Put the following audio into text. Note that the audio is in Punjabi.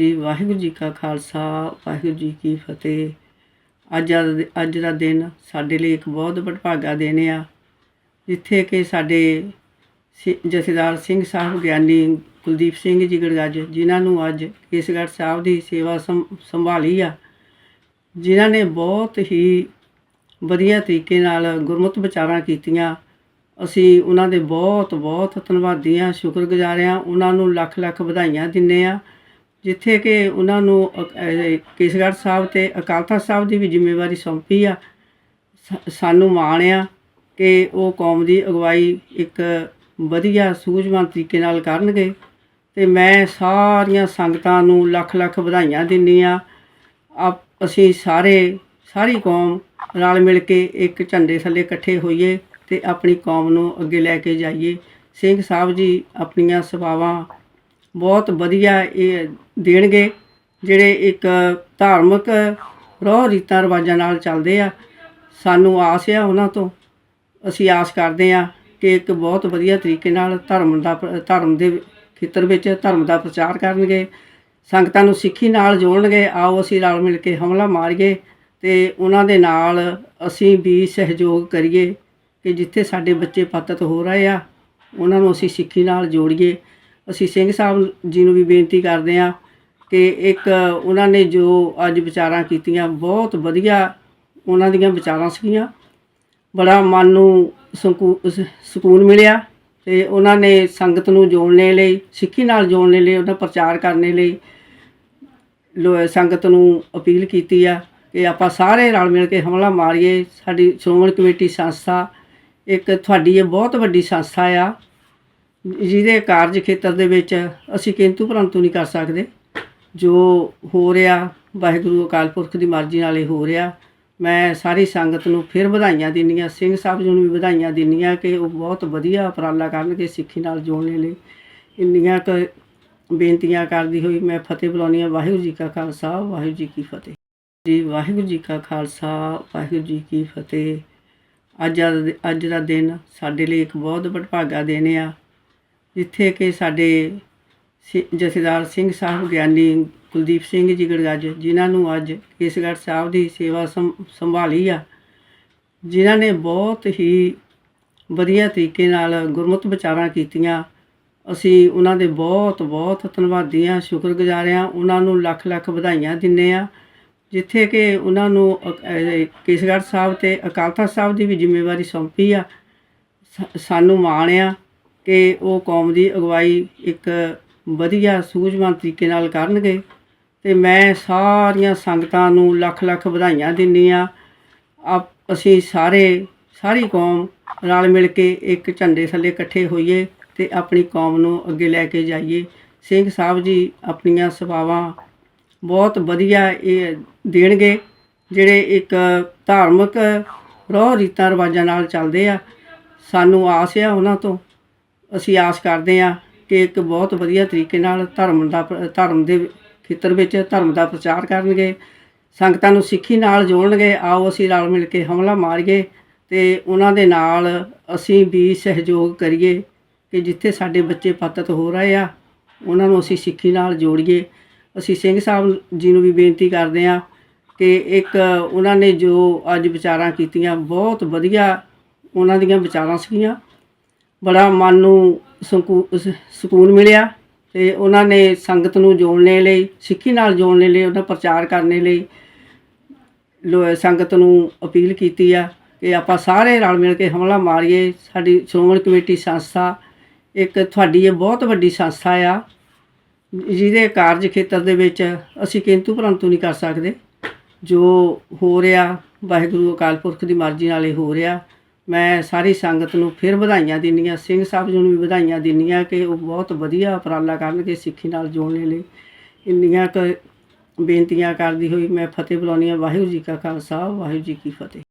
ਜੀ ਵਾਹਿਗੁਰੂ ਜੀ ਕਾ ਖਾਲਸਾ, ਵਾਹਿਗੁਰੂ ਜੀ ਕੀ ਫਤਿਹ। ਅੱਜ ਅੱਜ ਦਾ ਦਿਨ ਸਾਡੇ ਲਈ ਇੱਕ ਬਹੁਤ ਵਡਭਾਗਾ ਦਿਨ ਆ, ਜਿੱਥੇ ਕਿ ਸਾਡੇ ਸਿ- ਜਥੇਦਾਰ ਸਿੰਘ ਸਾਹਿਬ, ਗਿਆਨੀ ਕੁਲਦੀਪ ਸਿੰਘ ਜੀ ਗੜਗੱਜ ਜਿਨ੍ਹਾਂ ਨੂੰ ਅੱਜ ਕੇਸਗੜ੍ਹ ਸਾਹਿਬ ਦੀ ਸੇਵਾ ਸੰਭਾਲੀ ਆ, ਜਿਨ੍ਹਾਂ ਨੇ ਬਹੁਤ ਹੀ ਵਧੀਆ ਤਰੀਕੇ ਨਾਲ ਗੁਰਮਤਿ ਵਿਚਾਰਾਂ ਕੀਤੀਆਂ। ਅਸੀਂ ਉਹਨਾਂ ਦੇ ਬਹੁਤ ਬਹੁਤ ਧੰਨਵਾਦੀ ਹਾਂ, ਸ਼ੁਕਰਗੁਜ਼ਾਰ ਹਾਂ। ਉਹਨਾਂ ਨੂੰ ਲੱਖ ਲੱਖ ਵਧਾਈਆਂ ਦਿੰਦੇ ਆ ਜਿੱਥੇ ਕਿ ਉਹਨਾਂ ਨੂੰ ਅਕ- ਕੇਸਗੜ੍ਹ ਸਾਹਿਬ ਤੇ ਅਕਾਲ ਤਖ਼ਤ ਸਾਹਿਬ ਦੀ ਵੀ ਜ਼ਿੰਮੇਵਾਰੀ ਸੌਂਪੀ ਆ। ਸ- ਸਾਨੂੰ ਮਾਣ ਆ ਕਿ ਉਹ ਕੌਮ ਦੀ ਅਗਵਾਈ ਇੱਕ ਵਧੀਆ, ਸੂਝਵਾਨ ਤਰੀਕੇ ਨਾਲ ਕਰਨਗੇ। ਤੇ ਮੈਂ ਸਾਰੀਆਂ ਸੰਗਤਾਂ ਨੂੰ ਲੱਖ ਲੱਖ ਵਧਾਈਆਂ ਦਿੰਦੀ ਆ। ਅਸੀਂ ਸਾਰੇ, ਸਾਰੀ ਕੌਮ ਰਲ ਮਿਲ ਕੇ ਇੱਕ ਝੰਡੇ ਥੱਲੇ ਇਕੱਠੇ ਹੋਈਏ ਤੇ ਆਪਣੀ ਕੌਮ ਨੂੰ ਅੱਗੇ ਲੈ ਕੇ ਜਾਈਏ। ਸਿੰਘ ਸਾਹਿਬ ਜੀ ਆਪਣੀਆਂ ਸੇਵਾਵਾਂ ਬਹੁਤ ਵਧੀਆ ਇਹ ਦੇਣਗੇ, ਜਿਹੜੇ ਇੱਕ ਧਾਰਮਿਕ ਰੋਹ ਰੀਤਾਂ ਰਿਵਾਜਾਂ ਨਾਲ ਚੱਲਦੇ ਆ। ਸਾਨੂੰ ਆਸ ਆ ਉਹਨਾਂ ਤੋਂ। ਅਸੀਂ ਆਸ ਕਰਦੇ ਆ ਕਿ ਇੱਕ ਬਹੁਤ ਵਧੀਆ ਤਰੀਕੇ ਨਾਲ ਧਰਮ ਦਾ ਪ੍ਰ- ਧਰਮ ਦੇ ਖੇਤਰ ਵਿੱਚ ਧਰਮ ਦਾ ਪ੍ਰਚਾਰ ਕਰਨਗੇ। ਸੰਗਤਾਂ ਨੂੰ ਸਿੱਖੀ ਨਾਲ ਜੋੜਨਗੇ। ਆਓ ਅਸੀਂ ਰਲ ਮਿਲ ਕੇ ਹਮਲਾ ਮਾਰੀਏ ਤੇ ਉਹਨਾਂ ਦੇ ਨਾਲ ਅਸੀਂ ਵੀ ਸਹਿਯੋਗ ਕਰੀਏ ਕਿ ਜਿੱਥੇ ਸਾਡੇ ਬੱਚੇ ਪਤਤ ਹੋ ਰਹੇ ਆ, ਉਹਨਾਂ ਨੂੰ ਅਸੀਂ ਸਿੱਖੀ ਨਾਲ ਜੋੜੀਏ। ਅਸੀਂ ਸਿੰਘ ਸਾਹਿਬ ਜੀ ਨੂੰ ਵੀ ਬੇਨਤੀ ਕਰਦੇ ਆ ਕਿ ਇੱਕ ਉਹਨਾਂ ਨੇ ਜੋ ਅੱਜ ਵਿਚਾਰਾਂ ਕੀਤੀਆਂ, ਬਹੁਤ ਵਧੀਆ ਉਹਨਾਂ ਦੀਆਂ ਵਿਚਾਰਾਂ ਸੀਗੀਆਂ। ਬੜਾ ਮਨ ਨੂੰ ਸਕੂ- ਸਕੂਨ ਮਿਲਿਆ ਤੇ ਉਹਨਾਂ ਨੇ ਸੰਗਤ ਨੂੰ ਜੋੜਨੇ ਲਈ, ਸਿੱਖੀ ਨਾਲ ਜੋੜਨੇ ਲਈ, ਉਹਨਾਂ ਪ੍ਰਚਾਰ ਕਰਨੇ ਲਈ ਲੋ- ਸੰਗਤ ਨੂੰ ਅਪੀਲ ਕੀਤੀ ਆ ਕਿ ਆਪਾਂ ਸਾਰੇ ਰਲ ਮਿਲ ਕੇ ਹਮਲਾ ਮਾਰੀਏ। ਸਾਡੀ ਸ਼੍ਰੋਮਣੀ ਕਮੇਟੀ ਸੰਸਥਾ ਇੱਕ ਤੁਹਾਡੀ ਇਹ ਬਹੁਤ ਵੱਡੀ ਸੰਸਥਾ ਆ। ਜਿਹਦੇ ਕਾਰਜ ਖੇਤਰ ਦੇ ਵਿੱਚ ਅਸੀਂ ਕਿੰਤੂ ਪਰੰਤੂ ਨਹੀਂ ਕਰ ਸਕਦੇ। ਜੋ ਹੋ ਰਿਹਾ, ਵਾਹਿਗੁਰੂ ਅਕਾਲ ਪੁਰਖ ਦੀ ਮਰਜ਼ੀ ਨਾਲ ਹੀ ਹੋ ਰਿਹਾ। ਮੈਂ ਸਾਰੀ ਸੰਗਤ ਨੂੰ ਫਿਰ ਵਧਾਈਆਂ ਦਿੰਦੀਆਂ ਸਿੰਘ ਸਾਹਿਬ ਜੀ ਨੂੰ ਵੀ ਵਧਾਈਆਂ ਦਿੰਦੀਆਂ ਕਿ ਉਹ ਬਹੁਤ ਵਧੀਆ ਉਪਰਾਲਾ ਕਰਨਗੇ, ਸਿੱਖੀ ਨਾਲ ਜੋੜਨ ਲਈ। ਇੰਨੀਆਂ ਕ ਬੇਨਤੀਆਂ ਕਰਦੀ ਹੋਈ ਮੈਂ ਫਤਿਹ ਬੁਲਾਉਂਦੀ ਹਾਂ। ਵਾਹਿਗੁਰੂ ਜੀ ਕਾ ਖਾਲਸਾ, ਵਾਹਿਗੁਰੂ ਜੀ ਕੀ ਫਤਿਹ। ਜੀ, ਵਾਹਿਗੁਰੂ ਜੀ ਕਾ ਖਾਲਸਾ, ਵਾਹਿਗੁਰੂ ਜੀ ਕੀ ਫਤਿਹ। ਅੱਜ ਅੱਜ ਦਾ ਦਿਨ ਸਾਡੇ ਲਈ ਇੱਕ ਬਹੁਤ ਵਡਭਾਗਾ ਦਿਨ ਆ। ਜਿੱਥੇ ਕਿ ਸਾਡੇ ਸਿ- ਜਥੇਦਾਰ ਸਿੰਘ ਸਾਹਿਬ, ਗਿਆਨੀ ਕੁਲਦੀਪ ਸਿੰਘ ਜੀ ਗੜਗੱਜ, ਜਿਨ੍ਹਾਂ ਨੂੰ ਅੱਜ ਕੇਸਗੜ੍ਹ ਸਾਹਿਬ ਦੀ ਸੇਵਾ ਸੰਭਾਲੀ ਆ, ਜਿਨ੍ਹਾਂ ਨੇ ਬਹੁਤ ਹੀ ਵਧੀਆ ਤਰੀਕੇ ਨਾਲ ਗੁਰਮਤਿ ਵਿਚਾਰਾਂ ਕੀਤੀਆਂ। ਅਸੀਂ ਉਹਨਾਂ ਦੇ ਬਹੁਤ ਬਹੁਤ ਧੰਨਵਾਦੀ ਹਾਂ, ਸ਼ੁਕਰਗੁਜ਼ਾਰ ਹਾਂ। ਉਹਨਾਂ ਨੂੰ ਲੱਖ ਲੱਖ ਵਧਾਈਆਂ ਦਿੰਦੇ ਆ ਜਿੱਥੇ ਕਿ ਉਹਨਾਂ ਨੂੰ ਅਕ- ਕੇਸਗੜ੍ਹ ਸਾਹਿਬ ਤੇ ਅਕਾਲ ਤਖ਼ਤ ਸਾਹਿਬ ਦੀ ਵੀ ਜ਼ਿੰਮੇਵਾਰੀ ਸੌਂਪੀ ਆ। ਸ- ਸਾਨੂੰ ਮਾਣ ਆ। ਕਿ ਉਹ ਕੌਮ ਦੀ ਅਗਵਾਈ ਇੱਕ ਵਧੀਆ, ਸੂਝਵਾਨ ਤਰੀਕੇ ਨਾਲ ਕਰਨਗੇ। ਤੇ ਮੈਂ ਸਾਰੀਆਂ ਸੰਗਤਾਂ ਨੂੰ ਲੱਖ ਲੱਖ ਵਧਾਈਆਂ ਦਿੰਦੀ ਆ। ਆਪ ਅਸੀਂ ਸਾਰੇ, ਸਾਰੀ ਕੌਮ ਰਲ ਮਿਲ ਕੇ ਇੱਕ ਝੰਡੇ ਥੱਲੇ ਇਕੱਠੇ ਹੋਈਏ ਤੇ ਆਪਣੀ ਕੌਮ ਨੂੰ ਅੱਗੇ ਲੈ ਕੇ ਜਾਈਏ। ਸਿੰਘ ਸਾਹਿਬ ਜੀ ਆਪਣੀਆਂ ਸੇਵਾਵਾਂ ਬਹੁਤ ਵਧੀਆ ਇਹ ਦੇਣਗੇ, ਜਿਹੜੇ ਇੱਕ ਧਾਰਮਿਕ ਰੋਹ ਰੀਤਾਂ ਰਿਵਾਜਾਂ ਨਾਲ ਚੱਲਦੇ ਆ। ਸਾਨੂੰ ਆਸ ਆ ਉਹਨਾਂ ਤੋਂ ਅਸੀਂ ਆਸ ਕਰਦੇ ਹਾਂ ਕਿ ਇੱਕ ਬਹੁਤ ਵਧੀਆ ਤਰੀਕੇ ਨਾਲ ਧਰਮ ਦਾ ਪ੍ਰ- ਧਰਮ ਦੇ ਖੇਤਰ ਵਿੱਚ ਧਰਮ ਦਾ ਪ੍ਰਚਾਰ ਕਰਨਗੇ, ਸੰਗਤਾਂ ਨੂੰ ਸਿੱਖੀ ਨਾਲ ਜੋੜਨਗੇ, ਆਓ ਅਸੀਂ ਰਲ ਮਿਲ ਕੇ ਹਮਲਾ ਮਾਰੀਏ ਤੇ ਉਹਨਾਂ ਦੇ ਨਾਲ ਅਸੀਂ ਵੀ ਸਹਿਯੋਗ ਕਰੀਏ ਕਿ ਜਿੱਥੇ ਸਾਡੇ ਬੱਚੇ ਪਤਤ ਹੋ ਰਹੇ ਆ, ਉਹਨਾਂ ਨੂੰ ਅਸੀਂ ਸਿੱਖੀ ਨਾਲ ਜੋੜੀਏ। ਅਸੀਂ ਸਿੰਘ ਸਾਹਿਬ ਜੀ ਨੂੰ ਵੀ ਬੇਨਤੀ ਕਰਦੇ ਆ ਕਿ ਇੱਕ ਉਹਨਾਂ ਨੇ ਜੋ ਅੱਜ ਵਿਚਾਰਾਂ ਕੀਤੀਆਂ, ਬਹੁਤ ਵਧੀਆ ਉਹਨਾਂ ਦੀਆਂ ਵਿਚਾਰਾਂ ਸੀਗੀਆਂ। ਬੜਾ ਮਨ ਨੂੰ ਸਕੂ- ਸ- ਸਕੂਨ ਮਿਲਿਆ ਤੇ ਉਹਨਾਂ ਨੇ ਸੰਗਤ ਨੂੰ ਜੋੜਨੇ ਲਈ, ਸਿੱਖੀ ਨਾਲ ਜੋੜਨੇ ਲਈ ਉਹਦਾ ਪ੍ਰਚਾਰ ਕਰਨੇ ਲਈ ਲੋ- ਸੰਗਤ ਨੂੰ ਅਪੀਲ ਕੀਤੀ ਆ ਕਿ ਆਪਾਂ ਸਾਰੇ ਰਲ ਮਿਲ ਕੇ ਹਮਲਾ ਮਾਰੀਏ। ਸਾਡੀ ਸ਼੍ਰੋਮਣੀ ਕਮੇਟੀ ਸੰਸਥਾ ਇੱਕ ਤੁਹਾਡੀ ਇਹ ਬਹੁਤ ਵੱਡੀ ਸੰਸਥਾ ਆ, ਜਿਹਦੇ ਕਾਰਜ ਖੇਤਰ ਦੇ ਵਿੱਚ ਅਸੀਂ ਕਿੰਤੂ ਪਰੰਤੂ ਨਹੀਂ ਕਰ ਸਕਦੇ। ਜੋ ਹੋ ਰਿਹਾ, ਵਾਹਿਗੁਰੂ ਅਕਾਲ ਪੁਰਖ ਦੀ ਮਰਜ਼ੀ ਨਾਲ ਹੀ ਹੋ ਰਿਹਾ। ਮੈਂ ਸਾਰੀ ਸੰਗਤ ਨੂੰ ਫਿਰ ਵਧਾਈਆਂ ਦਿੰਦੀਆਂ ਸਿੰਘ ਸਾਹਿਬ ਜੀ ਨੂੰ ਵੀ ਵਧਾਈਆਂ ਦਿੰਦੀਆਂ ਕਿ ਉਹ ਬਹੁਤ ਵਧੀਆ ਉਪਰਾਲਾ ਕਰਨਗੇ ਸਿੱਖੀ ਨਾਲ ਜੋੜਨ ਲਈ। ਇੰਨੀਆਂ ਕੁ ਬੇਨਤੀਆਂ ਕਰਦੀ ਹੋਈ ਮੈਂ ਫਤਿਹ ਬੁਲਾਉਂਦੀ ਹਾਂ। ਵਾਹਿਗੁਰੂ ਜੀ ਕਾ ਖਾਲਸਾ, ਵਾਹਿਗੁਰੂ ਜੀ ਕੀ ਫਤਿਹ।